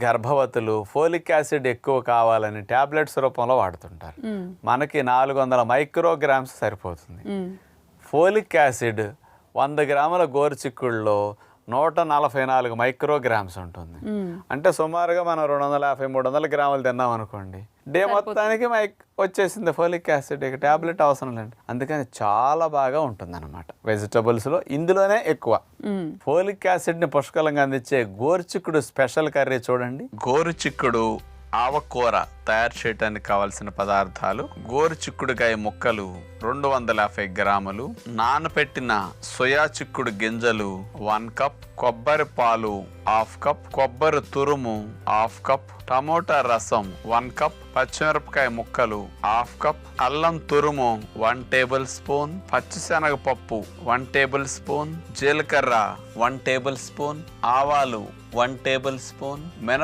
గర్భవతులు folic acid ఎక్కువ కావాలని tablets రూపంలో వాడుతుంటారు. మనకి నాలుగు వందల మైక్రోగ్రామ్స్ సరిపోతుంది. ఫోలిక్ యాసిడ్ వంద గ్రాముల గోరుచిక్కుడులో నూట నలభై నాలుగు మైక్రోగ్రామ్స్ ఉంటుంది. అంటే సుమారుగా మనం రెండు వందల యాభై మూడు వందల గ్రాములు తిన్నాం అనుకోండి. డే మొత్తానికి మైక్ వచ్చేసింది ఫోలిక్ యాసిడ్ ఇక టాబ్లెట్ అవసరం లేదు. అందుకని చాలా బాగా ఉంటుంది అనమాట వెజిటబుల్స్లో ఇందులోనే ఎక్కువ. ఫోలిక్ యాసిడ్ని పుష్కలంగా అందించే గోరుచిక్కుడు స్పెషల్ కర్రీ చూడండి. గోరుచిక్కుడు ఆవకూర తయారు చేయడానికి కావలసిన పదార్థాలు గోరు చిక్కుడుకాయ ముక్కలు రెండు వందల యాభై గ్రాములు నానపెట్టిన సోయా చిక్కుడు గింజలు వన్ కప్ కొబ్బరి పాలు హాఫ్ కప్ కొబ్బరి తురుము హాఫ్ కప్ టమోటా రసం వన్ కప్ పచ్చిమిరపకాయ ముక్కలు హాఫ్ కప్ అల్లం తురుము వన్ టేబుల్ స్పూన్ పచ్చిశనగపప్పు వన్ టేబుల్ స్పూన్ జీలకర్ర వన్ టేబుల్ స్పూన్ ఆవాలు వన్ టేబుల్ స్పూన్ మినప